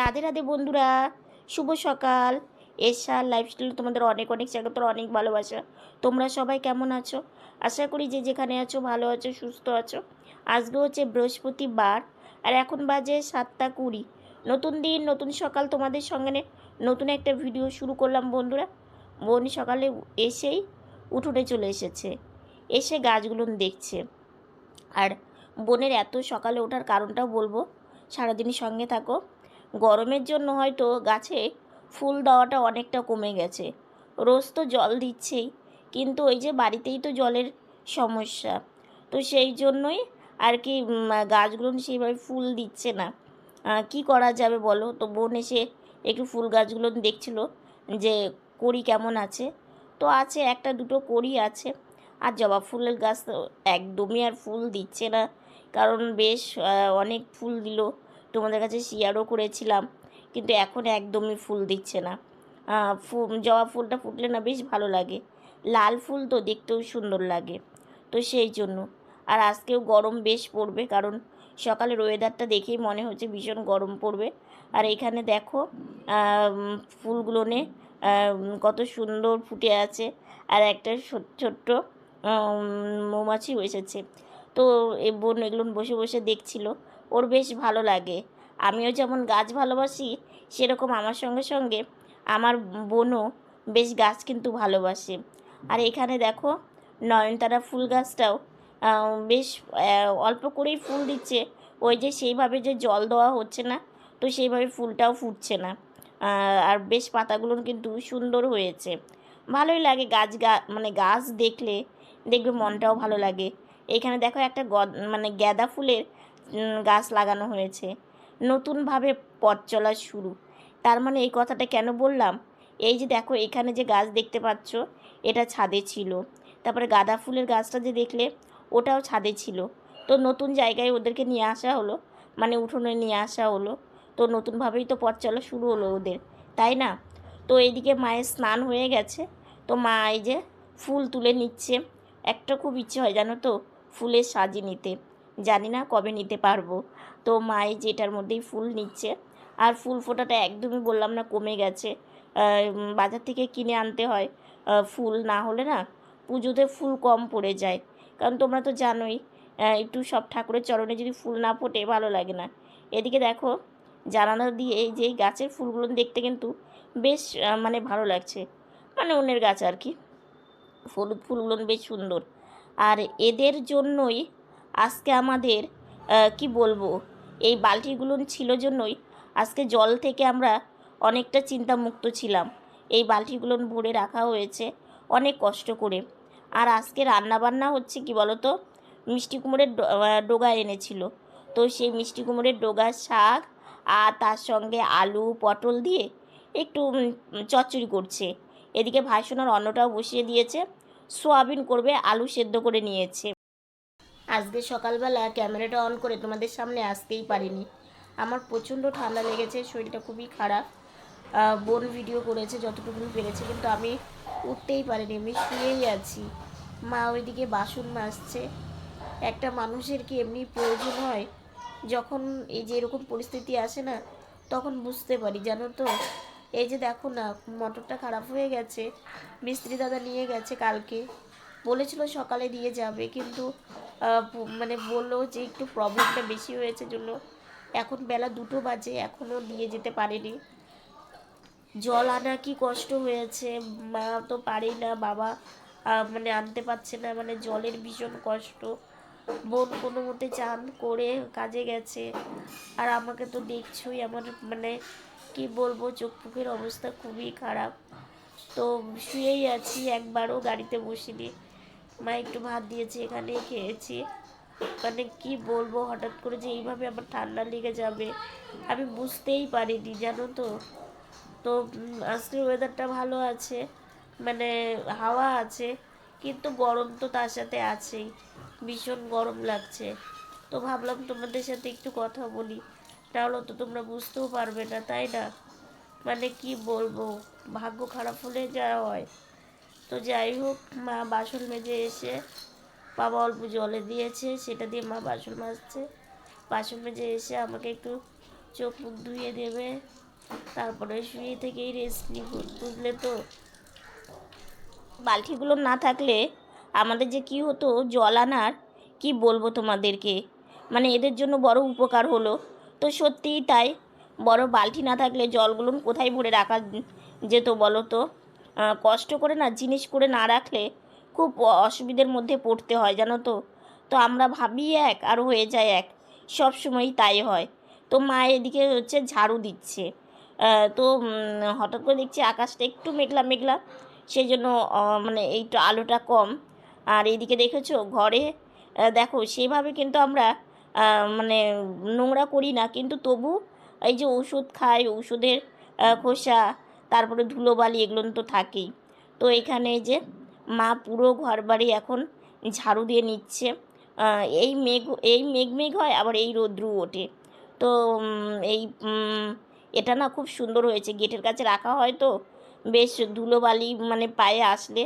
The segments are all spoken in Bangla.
রাধে রাধে বন্ধুরা, শুভ সকাল। এসা লাইফস্টাইল তোমাদের অনেক অনেক স্বাগত, অনেক ভালোবাসা। তোমরা সবাই কেমন আছো? আশা করি যে যেখানে আছো, ভালো আছো, সুস্থ আছো। আজকে হচ্ছে বৃহস্পতিবার, আর এখন বাজে সাতটা কুড়ি। নতুন দিন, নতুন সকাল তোমাদের সঙ্গে নতুন একটা ভিডিও শুরু করলাম বন্ধুরা। বোন সকালে এসেই উঠোনে চলে এসেছে, এসে গাছগুলো দেখছে। আর বোনের এত সকালে ওঠার কারণটাও বলব সারাদিনই সঙ্গে থাকো। গরমের জন্য হয়তো গাছে ফুল দেওয়াটা অনেকটা কমে গেছে। রোজ তো জল দিচ্ছেই, কিন্তু ওই যে বাড়িতেই তো জলের সমস্যা। তো সেই জন্যই আর কি গাছগুলো সেইভাবে ফুল দিচ্ছে না। কি করা যাবে বলো? তো বোন এসে একটু ফুল গাছগুলো দেখছিল যে কড়ি কেমন আছে। তো আছে, একটা দুটো কড়ি আছে। আর জবা ফুলের গাছ তো একদমই আর ফুল দিচ্ছে না। কারণ বেশ অনেক ফুল দিল। তোমাদের কাছে শেয়ারও করেছিলাম কিন্তু এখন একদমই ফুল দিচ্ছে না। আহ, ফু- জবা ফুলটা ফুটলে না বেশ ভালো লাগে। লাল ফুল তো দেখতেও সুন্দর লাগে তো সেই জন্য। আর আজকেও গরম বেশ পড়বে কারণ সকালের ওয়েদারটা দেখেই মনে হচ্ছে ভীষণ গরম পড়বে। আর এখানে দেখো ফুলগুলোনে কত সুন্দর ফুটে আছে। আর একটা ছোট- ছোট্ট মৌমাছি এসেছে তো এ বোন এগুলো বসে বসে দেখছিল। ওর বেশ ভালো লাগে। আমিও যেমন গাছ ভালোবাসি, সেরকম আমার সঙ্গে সঙ্গে আমার বোনও বেশ গাছ কিন্তু ভালোবাসে। আর এখানে দেখো নয়নতারা ফুল গাছটাও বেশ অল্প করেই ফুল দিচ্ছে। ওই যে সেইভাবে যে জল দেওয়া হচ্ছে না, তো সেইভাবে ফুলটাও ফুটছে না। আর বেশ পাতাগুলো কিন্তু সুন্দর হয়েছে। ভালোই লাগে গাছ গা মানে গাছ দেখলে, দেখবে মনটাও ভালো লাগে। এখানে দেখো একটা গদ মানে গ্যাদা ফুলের গাছ লাগানো হয়েছে। নতুনভাবে পথ চলা শুরু। তার মানে এই কথাটা কেন বললাম? এই যে দেখো, এখানে যে গাছ দেখতে পাচ্ছ, এটা ছাদে ছিল। তারপরে গাঁদা ফুলের গাছটা যে দেখলে, ওটাও ছাদে ছিল। তো নতুন জায়গায় ওদেরকে নিয়ে আসা হলো মানে উঠোনে নিয়ে আসা হলো। তো নতুনভাবেই তো পথ চলা শুরু হলো ওদের, তাই না? তো এইদিকে মায়ের স্নান হয়ে গেছে। তো মা এই যে ফুল তুলে নিচ্ছে। একটা খুব ইচ্ছে হয় জানো তো, ফুলের সাজি নিতে। জানি না কবে নিতে পারব। তো মায়ে এই যে এটার মধ্যেই ফুল নিচ্ছে। আর ফুল ফোটাটা একদমই বললাম না কমে গেছে। বাজার থেকে কিনে আনতে হয়। ফুল না হলে না পুজোতে ফুল কম পড়ে যায়। কারণ তোমরা তো জানোই একটু সব ঠাকুরের চরণে যদি ফুল না ফোটে ভালো লাগে না। এদিকে দেখো, জানালা দিয়ে এই যে গাছের ফুলগুলো দেখতে কিন্তু বেশ মানে ভালো লাগছে। মানে অন্যের গাছ আর কি। হলুদ ফুলগুলো বেশ সুন্দর। আর এদের জন্যই আজকে আমাদের কি বলব, এই বালতিগুলো ছিল জন্যই আজকে জল থেকে আমরা অনেকটা চিন্তামুক্ত ছিলাম। এই বালতিগুলো ভরে রাখা হয়েছে অনেক কষ্ট করে। আর আজকে রান্নাবান্না হচ্ছে কি বলো তো মিষ্টি কুমড়ের ডোগা এনেছিল। তো সেই মিষ্টি কুমড়ের ডোগার শাক আর তার সঙ্গে আলু, পটল দিয়ে একটু চচ্চড়ি করছে। এদিকে ভাইসোনার অন্নটাও বসিয়ে দিয়েছে। সোয়াবিন করবে, আলু সেদ্ধ করে নিয়েছে। আজকে সকালবেলা ক্যামেরাটা অন করে তোমাদের সামনে আসতেই পারিনি। আমার প্রচণ্ড ঠান্ডা লেগেছে, শরীরটা খুবই খারাপ। বোন ভিডিও করেছে যতটুকু পেরেছে, কিন্তু আমি উঠতেই পারিনি, আমি শুয়েই আছি। মা ওইদিকে বাসন মাজছে। একটা মানুষের কি এমনি প্রয়োজন হয়? যখন এই যে এরকম পরিস্থিতি আসে না, তখন বুঝতে পারি, জানো তো? এই যে দেখো না, মোটরটা খারাপ হয়ে গেছে, মিস্ত্রি দাদা নিয়ে গেছে কালকে। বলেছিল সকালে দিয়ে যাবে, কিন্তু মানে বলল যে একটু প্রবলেমটা বেশি হয়েছে জন্য। এখন বেলা দুটো বাজে এখনও নিয়ে যেতে পারেনি। জল আনা কি কষ্ট হয়েছে? মা তো পারেই না, বাবা মানে আনতে পারছে না মানে জলের ভীষণ কষ্ট। বোন কোনো মতে চান করে কাজে গেছে। আর আমাকে তো দেখছোই, আমার মানে কি বলব, চোখ মুখের অবস্থা খুবই খারাপ। তো শুয়েই আছি, একবারও গাড়িতে বসিনি। মা একটু ভাত দিয়েছে এখানেই খেয়েছি। মানে কি বলব, হঠাৎ করে যে এইভাবে আমার ঠান্ডা লেগে যাবে, আমি বুঝতেই পারিনি, জানো তো। তো আজকের ওয়েদারটা ভালো আছে মানে হাওয়া আছে, কিন্তু গরম তো তার সাথে আছেই, ভীষণ গরম লাগছে। তো ভাবলাম তোমাদের সাথে একটু কথা বলি তাহলে তো তোমরা বুঝতেও পারবে না, তাই না? মানে কি বলব, ভাগ্য খারাপ হলে যা হয়। তো যাই হোক, মা বাসন মেজে এসে বাবা অল্প জলে দিয়েছে, সেটা দিয়ে মা বাসন মাজছে। বাসন মেজে এসে আমাকে একটু চোখ মুখ ধুয়ে দেবে। তারপরে শুয়ে থেকেই রেস্ট নিব, বুঝলে তো? বালতিগুলো না থাকলে আমাদের যে কি হতো, জল আনার, কি বলব তোমাদেরকে? মানে এদের জন্য বড় উপকার হলো। তো সত্যিই তাই, বড় বালতি না থাকলে জলগুলো কোথায় ভরে রাখা যেত বলো তো? কষ্ট করে না জিনিস করে না রাখলে খুব অসুবিধের মধ্যে পড়তে হয়, জানো তো? তো আমরা ভাবি এক আর হয়ে যায় এক। সব সময়ই তাই হয়। তো মা এদিকে হচ্ছে ঝাড়ু দিচ্ছে। তো হঠাৎ করে দেখছি আকাশটা একটু মেঘলা মেঘলা। সেই জন্য মানে এইটু আলোটা কম। আর এইদিকে দেখেছ, ঘরে দেখো সেভাবে কিন্তু আমরা মানে নোংরা করি না। কিন্তু তবু এই যে ওষুধ খাই ওষুধের খোসা তারপরে ধুলোবালি এগুলো তো থাকেই। তো এখানে যে মা পুরো ঘর বাড়ি এখন ঝাড়ু দিয়ে নিচ্ছে। এই মেঘ এই মেঘ মেঘ হয়, আবার এই রৌদ্রু ওঠে। তো এই এটা না খুব সুন্দর হয়েছে। গেটের কাছে রাখা হয় তো, বেশ ধুলোবালি মানে পায়ে আসলে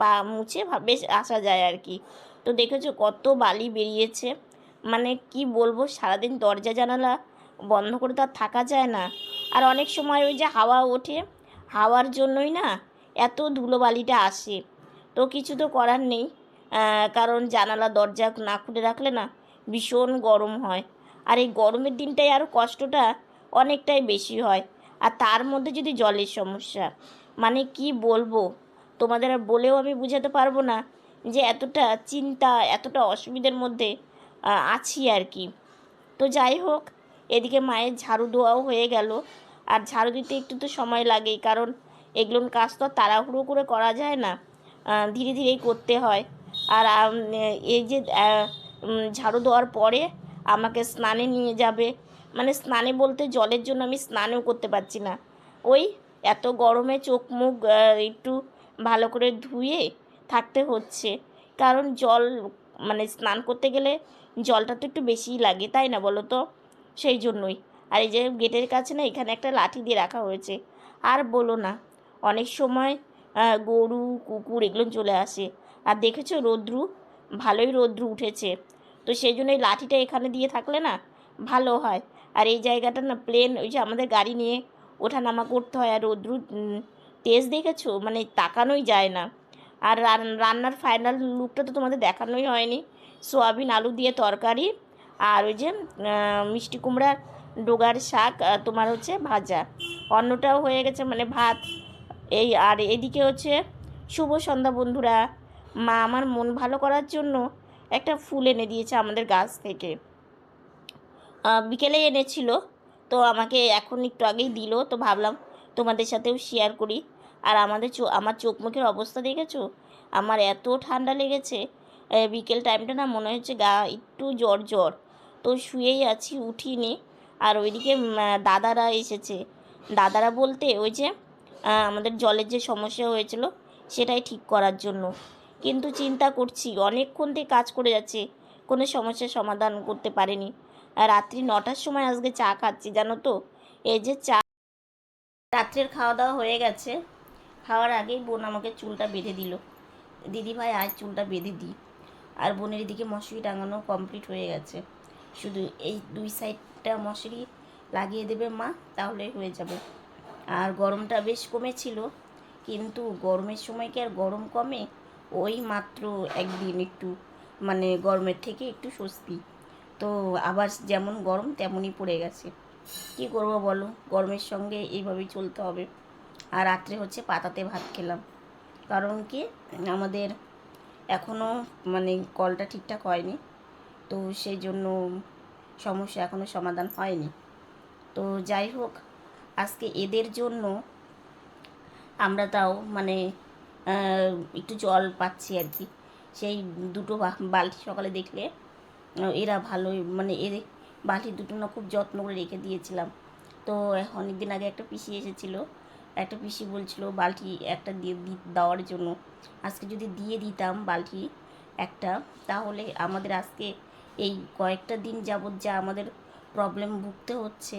পা মুছে বেশ আসা যায় আর কি। তো দেখেছ কত বালি বেরিয়েছে। মানে কি বলব, সারাদিন দরজা জানালা বন্ধ করে তো আর থাকা যায় না। আর অনেক সময় ওই যে হাওয়া ওঠে, হাওয়ার জন্যই না এত ধুলোবালিটা আসে। তো কিছু তো করার নেই কারণ জানালা, দরজা না খুলে রাখলে না ভীষণ গরম হয়। আর এই গরমের দিনটাই আরও কষ্টটা অনেকটাই বেশি হয়। আর তার মধ্যে যদি জলের সমস্যা মানে কি বলব? তোমাদের আর বলেও আমি বুঝাতে পারব না যে এতটা চিন্তা, এতটা অসুবিধার মধ্যে আছি আর কি। তো যাই হোক এদিকে মায়ের ঝাড়ু দেওয়াও হয়ে গেল। আর ঝাড়ু দিতে একটু তো সময় লাগেই, কারণ এগুলোর কাজ তো তাড়াহুড়ো করে করা যায় না। ধীরে ধীরেই করতে হয়। আর এই যে ঝাড়ু দেওয়ার পরে আমাকে স্নানে নিয়ে যাবে। মানে স্নানে বলতে জলের জন্য আমি স্নানও করতে পারছি না। ওই এত গরমে চোখ মুখ একটু ভালো করে ধুয়ে থাকতে হচ্ছে। কারণ জল মানে স্নান করতে গেলে জলটা তো একটু বেশিই লাগে, তাই না বলো তো? সেই জন্যই। আর এই যে গেটের কাছে না এখানে একটা লাঠি দিয়ে রাখা হয়েছে। আর বলো না, অনেক সময় গরু, কুকুর এগুলো চলে আসে। আর দেখেছ রৌদ্রু? ভালোই রৌদ্রু উঠেছে। তো সেই জন্য এই লাঠিটা এখানে দিয়ে থাকলে না ভালো হয়। আর এই জায়গাটা না প্লেন ওই যে আমাদের গাড়ি নিয়ে ওঠানামা করতে হয়। আর রৌদ্রু তেজ দেখেছ? মানে তাকানোই যায় না। আর রান- রান্নার ফাইনাল লুকটা তো তোমাদের দেখানোই হয়নি। সোয়াবিন, আলু দিয়ে তরকারি আর ওই যে মিষ্টি কুমড়ার ডোগার শাক তোমার হচ্ছে ভাজা। অন্যটাও হয়ে গেছে মানে ভাত। এই, আর এদিকে হচ্ছে, শুভ সন্ধ্যা বন্ধুরা। মা আমার মন ভালো করার জন্য একটা ফুল এনে দিয়েছে আমাদের গাছ থেকে। বিকেলে এনেছিল, তো আমাকে এখন একটু আগেই দিল, তো ভাবলাম তোমাদের সাথেও শেয়ার করি। আর আমাদের চো, আমার চোখ মুখের অবস্থা দেখেছ? আমার এত ঠান্ডা লেগেছে। বিকেল টাইমটা না মনে হচ্ছে গা একটু জ্বর জ্বর তো শুয়েই আছি, উঠিনি। আর ওইদিকে দাদারা এসেছে। দাদারা বলতে ওই যে আমাদের জলের যে সমস্যা হয়েছিল, সেটাই ঠিক করার জন্য। কিন্তু চিন্তা করছি, অনেকক্ষণ থেকে কাজ করে যাচ্ছে, কোনো সমস্যার সমাধান করতে পারেনি। আর রাত্রি নটার সময় আজকে চা খাচ্ছি, জানো তো? এই যে চা, রাত্রের খাওয়া দাওয়া হয়ে গেছে। খাওয়ার আগেই বোন আমাকে চুলটা বেঁধে দিল। দিদি ভাই আজ চুলটা বেঁধে দিই। আর বোনের দিকে মশারি টাঙানো কমপ্লিট হয়ে গেছে। শুধু এই দুই সাইডটা মশারি লাগিয়ে দেবে মা, তাহলে হয়ে যাবে। আর গরমটা বেশ কমেছিল, কিন্তু গরমের সময় কি আর গরম কমে? ওই মাত্র একদিন একটু মানে গরমের থেকে একটু স্বস্তি। তো আবার যেমন গরম, তেমনই পড়ে গেছে। কি করব বলো? গরমের সঙ্গে এইভাবেই চলতে হবে। আর রাত্রে হচ্ছে পাতাতে ভাত খেলাম। কারণ কি? আমাদের এখনও মানে কলটা ঠিকঠাক হয়নি। তো সেই জন্য সমস্যা এখনও সমাধান হয়নি। তো যাই হোক, আজকে এদের জন্য আমরা তাও মানে একটু জল পাচ্ছি আর কি। সেই দুটো বালতি সকালে দেখলে এরা ভালোই মানে এর বালতি দুটো না খুব যত্ন করে রেখে দিয়েছিলাম। তো অনেক দিন আগে একটা পিসি এসেছিল, একটা পিসি বলছিল বালতি একটা দিয়ে দেওয়ার জন্য। আজকে যদি দিয়ে দিতাম বালতি একটা, তাহলে আমাদের আজকে এই কয়েকটা দিন যাবৎ যা আমাদের প্রবলেম ভুগতে হচ্ছে,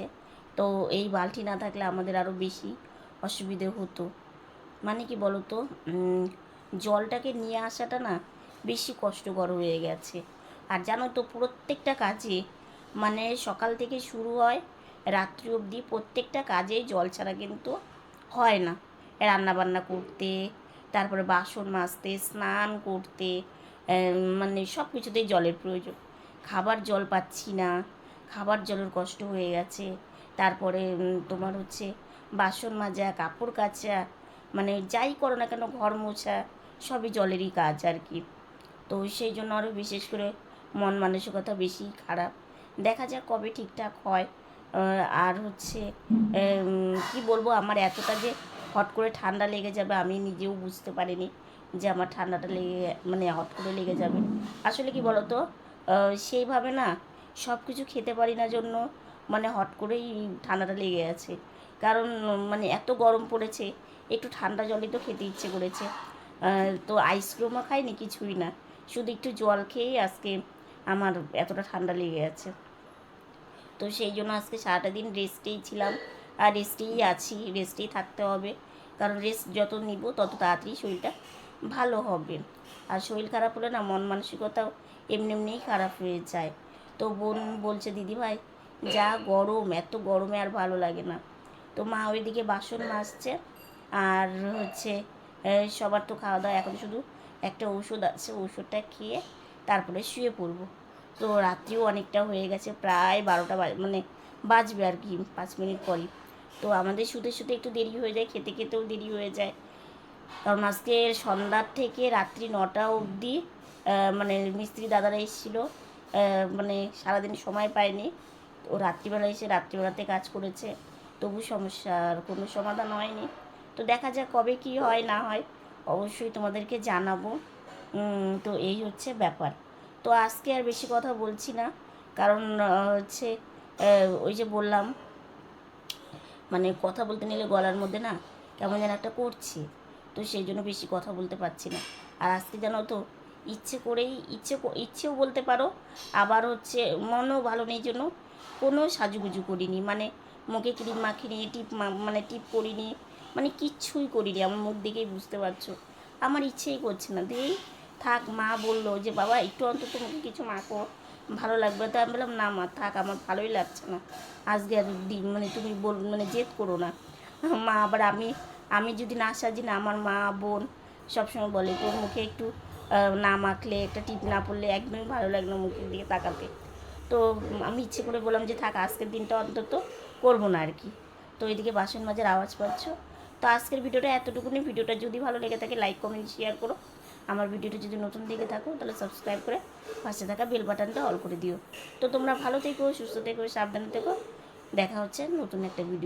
তো এই বালতি না থাকলে আমাদের আরও বেশি অসুবিধে হতো। মানে কি বলতো? জলটাকে নিয়ে আসাটা না বেশি কষ্টকর হয়ে গেছে। আর জানো তো, প্রত্যেকটা কাজে মানে সকাল থেকে শুরু হয়, রাত্রি অবধি প্রত্যেকটা কাজেই জল ছাড়া কিন্তু হয় না। রান্নাবান্না করতে, তারপরে বাসন মাজতে, স্নান করতে মানে সব কিছুতেই জলের প্রয়োজন। খাবার জল পাচ্ছি না। খাবার জলের কষ্ট হয়ে গেছে। তারপরে তোমার হচ্ছে বাসন মাজা, কাপড় কাচা মানে যাই করো না কেন ঘর মোছা, সবই জলেরই কাজ আর কি। তো সেই জন্য আরও বিশেষ করে মন মানসিকতা বেশি খারাপ। দেখা যাক কবে ঠিকঠাক হয়। আর হচ্ছে কি বলব, আমার এতটা যে হট করে ঠান্ডা লেগে যাবে আমি নিজেও বুঝতে পারিনি যে আমার ঠান্ডাটা লেগে মানে হট করে লেগে যাবে। আসলে কি বলতো সেইভাবে না সব কিছু খেতে পারি না জন্য মানে হট করেই ঠান্ডাটা লেগে আছে। কারণ মানে এত গরম পড়েছে, একটু ঠান্ডা জলই তো খেতে ইচ্ছে করেছে। তো আইসক্রিমও খাইনি, কিছুই না। শুধু একটু জল খেয়েই আজকে আমার এতটা ঠান্ডা লেগে আছে। তো সেই জন্য আজকে সারাটা দিন রেস্টেই ছিলাম। আর রেস্টেই আছি রেস্টেই থাকতে হবে। কারণ রেস্ট যত নিব তত তাড়াতাড়ি শরীরটা ভালো হবে। আর শরীর খারাপ হলে না মন মানসিকতাও এমনি এমনিই খারাপ হয়ে যায়। তো বোন বলছে দিদি ভাই যা গরম, এত গরমে আর ভালো লাগে না। তো মা ওইদিকে বাসন মাজছে আর হচ্ছে সবার তো খাওয়া দাওয়া এখন শুধু একটা ওষুধ আছে ওষুধটা খেয়ে তারপরে শুয়ে পড়ব। তো রাত্রিও অনেকটা হয়ে গেছে, প্রায় বারোটা মানে বাজবে আর কি, পাঁচ মিনিট পরই। তো আমাদের শুতে শুতে একটু দেরি হয়ে যায়, খেতে খেতেও দেরি হয়ে যায়। কারণ আজকে সন্ধ্যার থেকে রাত্রি নটা অবধি মানে মিস্ত্রি দাদারা এসেছিল মানে সারাদিন সময় পায়নি। তো রাত্রিবেলা এসে রাত্রিবেলাতে কাজ করেছে, তবু সমস্যার কোনো সমাধান হয়নি। তো দেখা যাক কবে কি হয়, না হয়, অবশ্যই তোমাদেরকে জানাব। তো এই হচ্ছে ব্যাপার। তো আজকে আর বেশি কথা বলছি না, কারণ হচ্ছে ওই যে বললাম মানে কথা বলতে নিলে গলার মধ্যে না কেমন যেন একটা করছি, তো সেই জন্য বেশি কথা বলতে পারছি না। আর আজকে জানো তো ইচ্ছে করেই, ইচ্ছে ইচ্ছেও বলতে পারো, আবার হচ্ছে মনও ভালো নেই জন্য কোনো সাজুগুজু করিনি। মানে মুখে ক্রিম মাখিনি, টিপ মানে টিপ করিনি মানে কিচ্ছুই করিনি, আমার মুখ দেখেই বুঝতে পারছ। আমার ইচ্ছেই করছে না। দিয়েই থাক, মা বলল যে, বাবা, একটু অন্তত মুখে কিছু মাখো, ভালো লাগবে। তো আমি বললাম, না মা, থাক, আমার ভালোই লাগছে না। আজকে আর দি- মানে তুমি বল মানে জেদ করো না। মা আবার আমি আমি যদি না সাজি না, আমার মা, বোন সবসময় বলে, তোর মুখে একটু না মাখলে, একটা টিপ না পড়লে একদমই ভালো লাগে না মুখের দিকে তাকাতে। তো আমি ইচ্ছে করে বললাম যে, থাক, আজকের দিনটা অন্তত করব না আর কি। তো এদিকে বাসন মাজার আওয়াজ পাচ্ছ। তো আজকের ভিডিওটা এতটুকুনি। ভিডিওটা যদি ভালো লেগে থাকে লাইক কমেন্ট শেয়ার করো। আমার ভিডিওটা যদি নতুন দেখে থাকো, তাহলে সাবস্ক্রাইব করে পাশে থাকা বেল বাটনটা অল করে দিও। তো তোমরা ভালো থেকো, সুস্থ থেকো, সাবধানে থেকো। দেখা হচ্ছে নতুন একটা ভিডিও